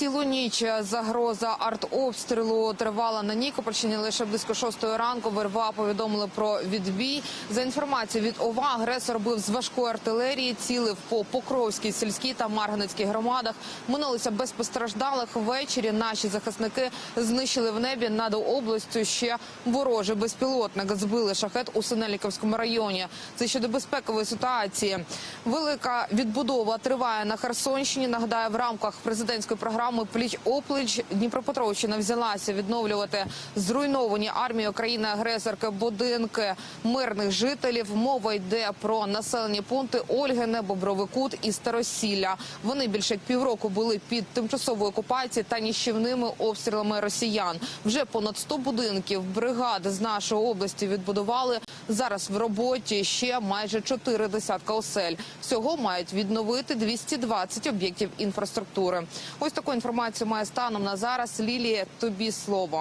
Цілу ніч загроза артобстрілу тривала на Нікопольщині. Лише близько шостої ранку ВРВА повідомили про відбій. За інформацією від ОВА, агресор бив з важкої артилерії, цілив по Покровській, сільській та Марганецькій громадах. Минулися без постраждалих. Ввечері наші захисники знищили в небі над областю ще ворожий безпілотник. Збили шахет у Синельниковському районі. Це щодо безпекової ситуації. Велика відбудова триває на Херсонщині. Нагадаю, в рамках президентської програми Пліч опліч Дніпропетровщина взялася відновлювати зруйновані армією країни-агресорки будинки мирних жителів. Мова йде про населені пункти Ольгине, Бобровий Кут і Старосілля. Вони більше як півроку були під тимчасовою окупацією та ніщівними обстрілами росіян. Вже понад 100 будинків бригад з нашої області відбудували. Зараз в роботі ще майже чотири десятка осель. Всього мають відновити 220 об'єктів інфраструктури. Ось таку інформацію має станом на зараз. Лілія, тобі слово.